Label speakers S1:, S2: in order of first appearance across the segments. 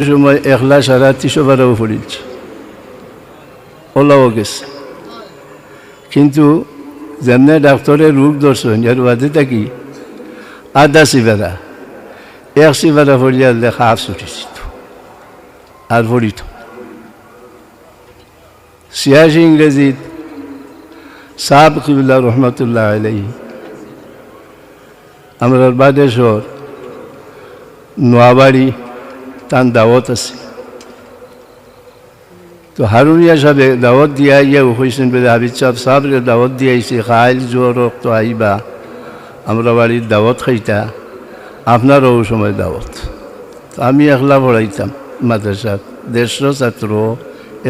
S1: সময় একলা সারা তিনশো বারো পড়িলছে ওলাও গেছে। কিন্তু যেমনে ডাক্তরের রোগ দর্শন এর বাদে থাকি আধা সিবারা। এক সিবারা পড়িয়া লেখা আর ছুটিছিল। আর পড়িত সিয়াসি ইংরেজিত সাব কিবুল্লাহ রহমতুল্লাহ আলাই আমরা বাদেশ্বর নোয়াবাড়ি তান দাওয়াত আছে। তো হারুনিয়া সাহেবে দাওয়াত দিয়া ইয়া হয়েছেন বলে হাবিজ সাহেব সাহেবের দাওয়াত দিয়াইছে, খাইল জোর রক্ত, আইবা, আমরা বাড়ির দাওয়াত খাইতা, আপনারও সময় দাওয়াত। তো আমি একলা পড়াইতাম মাদ্রাসাত দেড়শো ছাত্র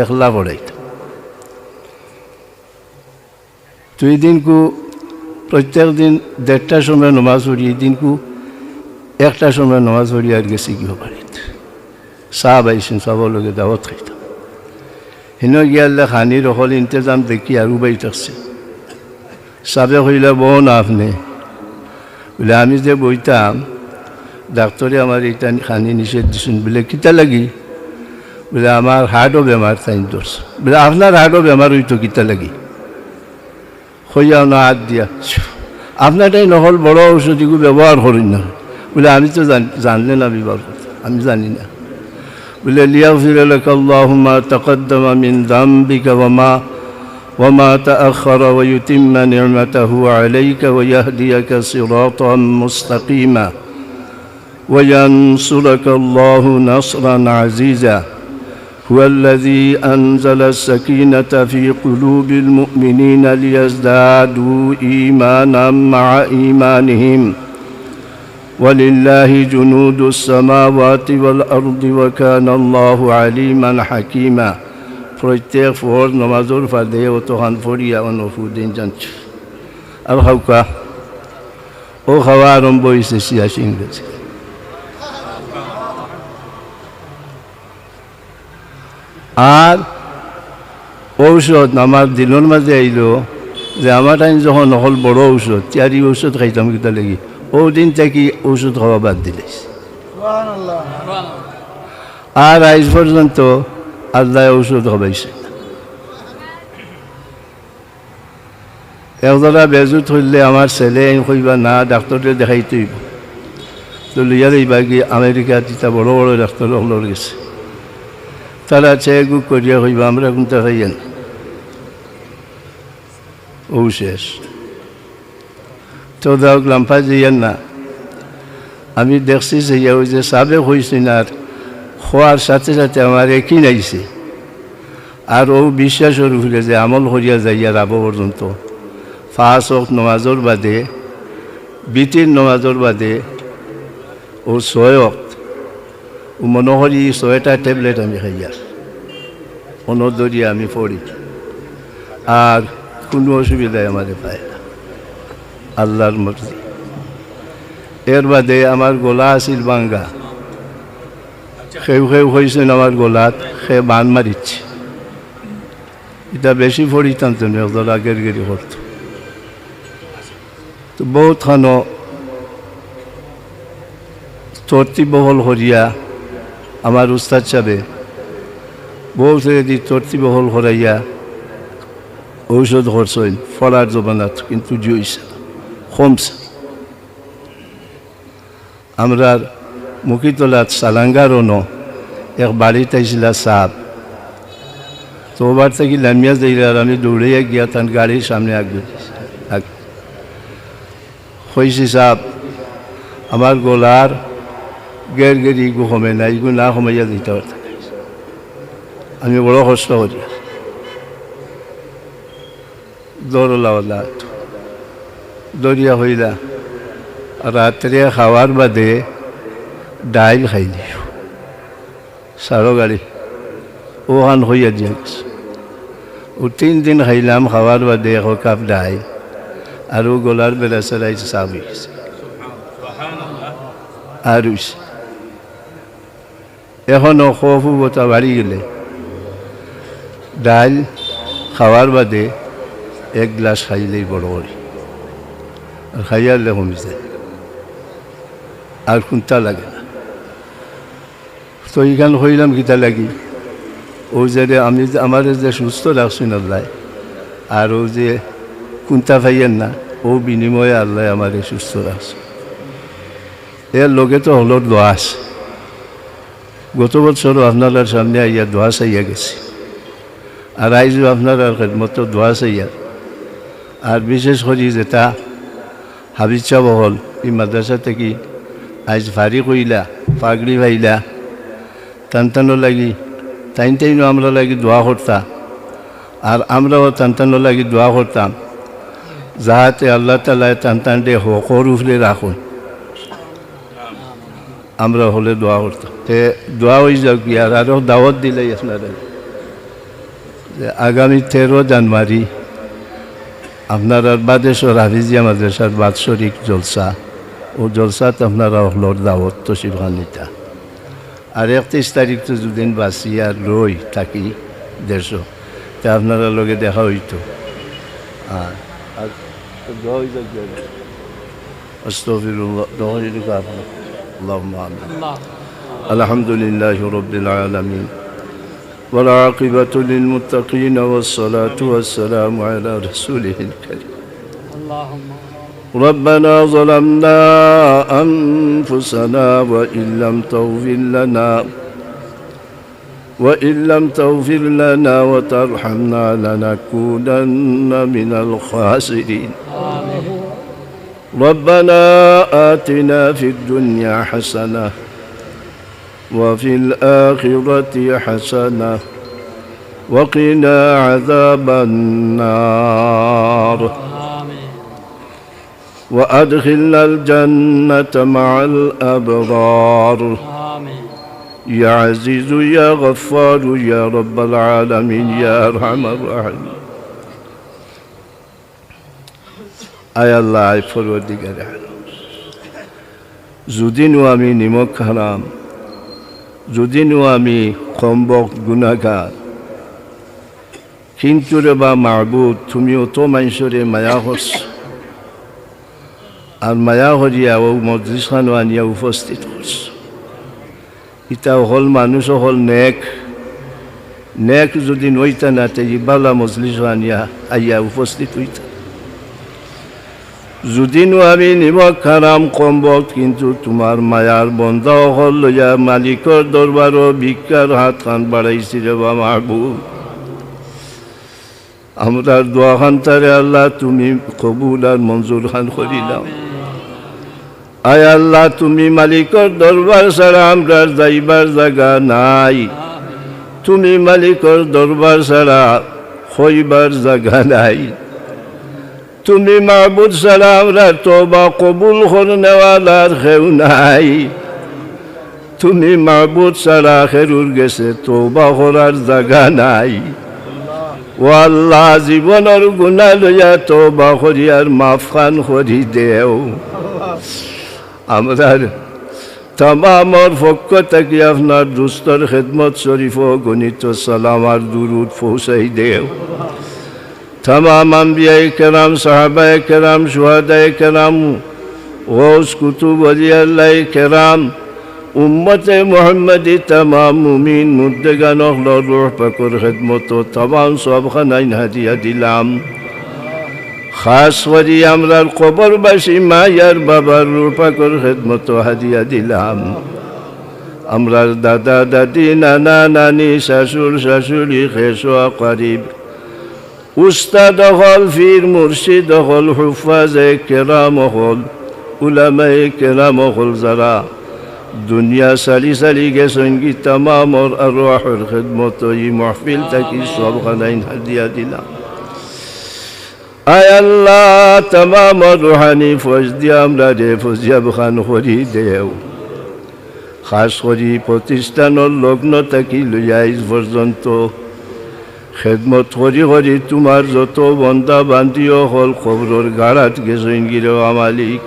S1: একলা পড়াইতাম। তো এই দিনকু প্রত্যেক দিন দেড়টার সময় নমাজ পড়ি, এই দিনকু একটা সময় নমাজ পড়ি আর গেছি গৃহ বাড়িতে চাহ বাইছেন চাবৰ লগে দাৱত খাইতাম হিন গিয়ালে খানির অকল ইন্তজাম দেখি আৰু বাই থাকছে চাবে কইলে বহ না আপনি বলে আমি যে বইতাম ডাক্তরে আমার এটা খানি নিষেধ দিছেন বলে কিতা লাগি বলে আমার হার্টও বেমার তাই ধরছে বলে আপনার হার্টও বেমার হইতো কিতা লাগি হইয়া না হাত দিয়া আপনারটাই নহল বড় ঔষধিগু ব্যবহার করি না বলে আমি তো জানলে না কথা আমি জানি না وليغفر لك الله ما تقدم من ذنبك وما وما تأخر ويتم نعمته عليك ويهديك صراطا مستقيما. وينصرك الله نصرا عزيزا. هو الذي أنزل السكينة في قلوب المؤمنين ليزدادوا إيمانا مع إيمانهم ۖ. ولله جنود السماوات والأرض وكان الله عليما حكيما প্রত্যেক ফোর নমাজর ফাদে ও তখন ফরিয়া ও নফুদ্দিন জানছ আর খাওকা ও খাওয়া আরম্ভ হয়েছে সিয়াসি ইংরেজি আর ঔষধ আমার দিনের মাঝে আইলো যে আমার টাইম যখন নহল বড় ঔষধ চারি ঔষধ খাইতাম কিতা লাগি ও দিন থেকে ওষুধ খাওয়া বাদ দিলেস আর আজ পর্যন্ত আল্লাহ ওষুধ হবাইছে একজরা বেজুত হইলে আমার ছেলে কইবা না ডাক্তারে দেখাইতে তো লইয়া লইবা কি আমেরিকা তিতা বড় বড় ডাক্তার হলোর গেছে তারা চেক করিয়া কইবা আমরা কোনটা খাইয়েন? ও শেষ। তো দাও লাম্পা যাইয়েন না আমি দেখছি যে ওই যে সাবেক হয়েছেন আর খোয়ার সাথে সাথে আমার একই নাইছে। আর ও বিশ্বাসের উপরে যে আমল করিয়া যাইয়া রাব পর্যন্ত ফাঁস হোক নমাজর বাদে বিটির নমাজর বাদে, ও ছয়ক ও মনে করি ছয়টা ট্যাবলেট আমি খাইয়ার অনদরিয়া আমি পড়ি। আর কোনো অসুবিধায় আমাদের পায় না। আল্লাহর মর্জি। এর বাদে আমার গলা আছিল বাঙ্গা। সেও সেও হয়েছেন আমার গলাত, সে বান মারিচ্ছে এটা বেশি পড়িতাম তো একদল আগের গেরি করত তো বহুত খানো তর্তিবহল হরিয়া আমার উস্তাদ সাবে বহুত দি তর্তিবহল হরাইয়া ঔষধ করছেন ফলার জমানাত কিন্তু জুইছে। কমছে আমরা মুখিতলাত সালাঙ্গারও ন, এক বাড়িতে আইছিলা সাপ। তো ওবার থেকে লামিয়া আর আমি দৌড়িয়ে গিয়া তার গাড়ির সামনে আগবে হয়েছি সাপ। আমার গোলার গের গেরি ইগু কমে না, ইগু না কমাইয়া দিতে পারতাম আমি বড় কষ্ট করি। দৌড়লা দরিয়া হইলা রাত্রে খাওয়ার বাদে ডাইল খাই দিও সারো গাড়ি। ওখান হইয়া দিয়া গেছে। ও তিন দিন খাইলাম খাওয়ার বাদে এক কাপ ডাইল আৰু গলার বেলা চলাই চাহ হয়ে গেছে আর এখনও খফু বতা বাড়ি গেলে ডাইল খাওয়ার বাদে এক গ্লাস খাইলেই বড় করি আর খাইয়ারলে কমি যায় আর কোনটা লাগে না তো এইখান হইলাম কিতা লাগি ও যে আমি আমার যে সুস্থ রাখছেন আল্লাহ আর ও যে কুন্তা ভাইয়ের না ও বিনিময়ে আল্লাহ আমার সুস্থ রাখছে এর লোকে তো হলোর দোয়া আছে গত বছরও আপনার সামনে আইয়া দোয়া চাইয়া গেছি আর আইজও আপনার খেদমত দোয়া চাইয়া আর বিশেষ করে যেটা হাবিচ্ছা বহল, এই মাদ্রাসা থেকে আজ ভারী কইলা, পাগড়ি ভাইলা। টানো লাগি টাইন টাইনও আমরা লাগি দোয়া করতাম। আর আমরাও টানো লাগি দোয়া করতাম। যাহাতে আল্লাহ তালা টান টান দে হকর উফলে রাখুন। আমরা হলে দোয়া করতাম। তে দোয়া হয়ে যাক কি আর আরও দাওয়াত দিলাই আপনারা। আগামী তেরো জানুয়ারি আপনার বাদেশ্বর হাফিজিয়া মাদ্রাসার বাৎসরিক জলসা। ও জলসাত আপনারা হলোর দাওয়াত তসির খানিতা আর একত্রিশ তারিখ তো দুদিন বাঁচি আর রই থাকি দেশ। তা আপনারা লগে দেখা হইতো। আর দোয়া হয়ে والعاقبة للمتقين والصلاة والسلام على رسوله الكريم.
S2: اللهم
S1: ربنا ظلمنا أنفسنا وإن لم تغفر لنا وإن لم تغفر لنا وترحمنا لنكونن من الخاسرين. ربنا آتنا في الدنيا حسنة وفي الآخرة حسنة وقنا عذاب النار
S2: آمين
S1: وأدخلنا الجنة مع الأبرار
S2: آمين
S1: يا عزيز يا غفار يا رب العالمين يا أرحم الراحمين আয় আল্লাহ আয় ফরওয়ার্দিগারে যদিনও আমি নিমক হারাম যদিনও আমি কম্বক গুণাগার। কিন্তু রে বা মাহবুদ তুমিও তো মানুষরে মায়া করছ আর মায়া করিয়া ও মজলিসানো আনিয়া উপস্থিত করছ ইটা হল মানুষ হল নেক। নেক যদি নইতা না তে ইবালা মজলিস আনিয়া, আইয়া উপস্থিত হইতা। যদিনো আমি নিমক খারাম কম্বক কিন্তু তোমার মায়ার বন্ধ হল লইয়া মালিকর দরবারও ভিক্ষার হাত খান বাড়াইছি রে বা মাহবুব। আমরা দোয়া খান তারে আল্লাহ তুমি কবুল আর মঞ্জুর খান করিলাম আয় আল্লাহ তুমি মালিকর দরবার ছাড়া আমরা যাইবার জায়গা নাই। তুমি মালিকর দরবার ছাড়া হইবার জায়গা নাই। তুমি মাহবুদ ছাড়া আমরা তোবা কবুল কর নেওয়ালার খেউ নাই। তুমি মাহবুদ ছাড়া খেরুর গেছে, তোবা করার জায়গা নাই। ও আল্লাহ জীবনের গুণা লইয়া তোবা করি আর মাফ খান করি দেও আমরার তামামর পক্ষ থাকি আপনার দুস্তর খেদমত শরীফ গণিত সালাম আর দুরুদ পৌঁছাই দেও। तमाम अम्बिया कराम साहबा कराम शहद कराम गौस कुतुब अली अल्लाह कराम उम्मत मोहम्मदी तमाम मुमिन मुद्दगान रूह पकुर खदमत तमाम सब खान हादिया दिलाम খাস করি আমরা কবরবাসী মায়ার বাবার রূপাকর খেদমতো হাদিয়া দিলাম আমরা দাদা দাদি নানা নানি শাশুর শাশুড়ি খেসো করিব উস্তাদ হল ফির মুর্শিদ হল হুফাজে কেরাম হল, উলামায়ে কেরাম হল যারা। দুনিয়া চালি চালি গেছেন কি তামামর আৰু আহৰ খেদমত ই মহফিল থাকি সব খানাইন হাদিয়া দিলাম। আয় আল্লাহ তামামর রুহানি ফজ দিয়া আমরা রে খান করি দেও। খাস করি প্রতিষ্ঠানের লগ্ন থাকি লইয়া আজ পর্যন্ত খেদমত করি করি তোমার যত বন্দা বান্ধিও হল খবরের গাড়াত গেছেন গিরে মালিক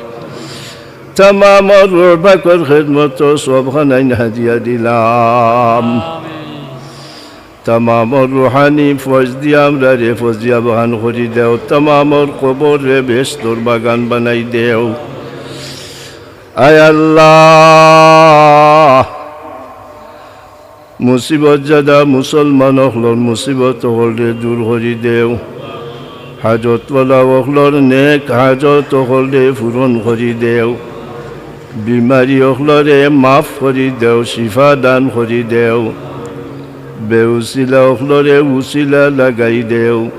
S1: তামামর রোবাকর খেদমত সবখানাইন হাদিয়া দিলাম। তামামর রুহানি ফজ দিয়া আমরা রে ফজিয়া বাগান করি দেও। তামামর কবর রে বেস্তর বাগান বানাই দেও। আয় আল্লাহ! মুসিবত জাদা মুসলমান অখলর মুসিবত অখলে দূর করি দেও। হাজত হাজতওয়ালা অখলর নেক হাজত অখলে পূরণ করি দেও। বিমারি অখলরে মাফ করি দেও, শিফা দান করি দেও। বেউসিলা অখলরে উসিলা লাগাই দেও।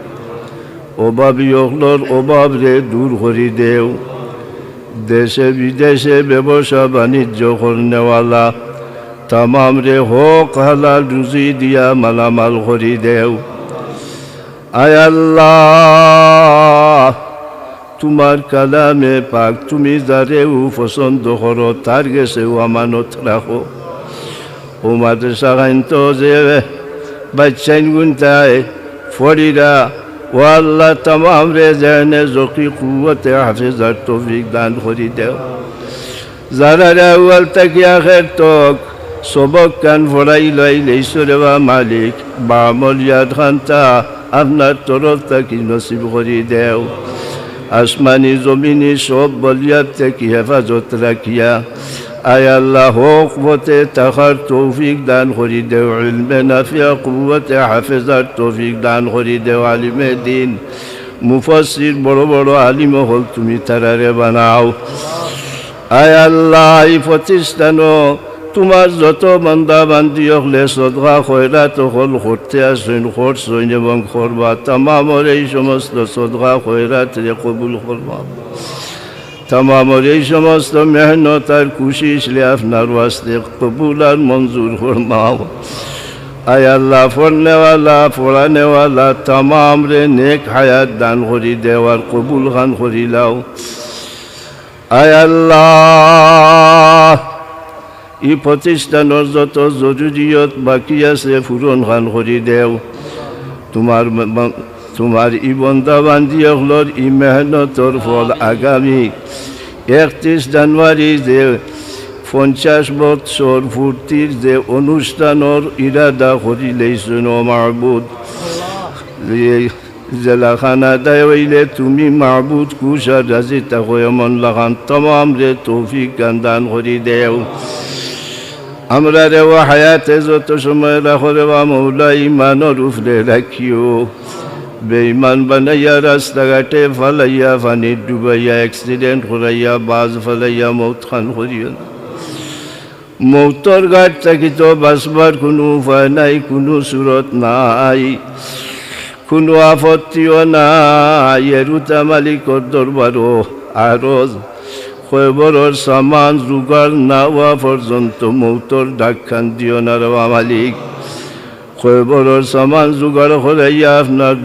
S1: অভাবী অখলর অভাব রে দূর করি দেও। দেশে বিদেশে ব্যবসা বাণিজ্য করনেওয়ালা তামাম রে হোক হালাল রুজি দিয়া মালামাল করি দেও। আয় আল্লাহ, তোমার কালামে পাক তুমি যারেও পছন্দ করো, তার গেছেও আমানত রাখো। ও মাদ্রাসা তো যে বাচ্চাইন গুনতায় ফরিরা ও আল্লাহ তামাম রে জেনে জকি কুয়াতে হাফিজার তৌফিক দান করি দেও। যারা আউয়াল তাকিয়া খের তক সবক কান ফড়াই লাই লেইসরে মালিক বা মলিয়াদ খান্তা, আপনার তরফ তাকি নসিব করি দেও। আসমানি জমিনি সব বলিয়াদ থেকে হেফাজত রাখিয়া, আয় আল্লাহ হোক বতে তাহার তৌফিক দান করি দেও, ইলমে নাফিয়া কুয়াতে হাফেজার তৌফিক দান করি দেও আলিমে দিন। মুফাসির বড় বড় আলিম হল তুমি তারারে বানাও। আয় আল্লাহ এই প্রতিষ্ঠানও তোমার যত বান্দা বান্দি হলে সদগা খয়রাত হল করতে আসেন করছেন এবং করবা তামামর এই সমস্ত সদগা খয়রাত রে কবুল করবা। তামামর এই সমস্ত মেহনত আর কুশিস লে আপনার ওয়াস্তে কবুল আর মঞ্জুর ফরমাও আয় আল্লাহ পড়নেওয়ালা পড়ানেওয়ালা তামাম রে নেক হায়াত দান করি দেওয়ার কবুল খান করিলাও আয় আল্লাহ এই প্রতিষ্ঠানের যত জরুরিয়ত বাকি আছে পূরণ খান করি দেও। তোমার ম- তোমার ই বন্ধা বান্ধি ই মেহনতর ফল আগামী একত্রিশ জানুয়ারি যে পঞ্চাশ বৎসর পূর্তির যে অনুষ্ঠানের ইরাদা করিলেইছেন মাহবুদ। জেলাখানা দায় তুমি মাহবুদ কুশা রাজি তাকে এমন লাগান তমাম রে তৌফিক গান দান করি দেও। আমরা রে ও হায়াতে যত সময় রাখো রে বা মৌলা ইমানর উফরে রাখিও। বেঈমান বানাইয়া রাস্তাঘাটে ফালাইয়া পানি ডুবাইয়া অ্যাক্সিডেন্ট করাইয়া, বাজ ফালাইয়া মৌত খান করিও না। মৌতর ঘাট থাকি তো বাসবার কোনো উপায় নাই, কোনো সুরত নাই, কোনো আপত্তিও নাই। এরুতা মালিকর দরবারও আরও খবরের সামান জোগাড় না হওয়া পর্যন্ত মৌতর ডাকখান দিও না রা মালিক। খবরের সামান জোগাড় করাইয়া আপনার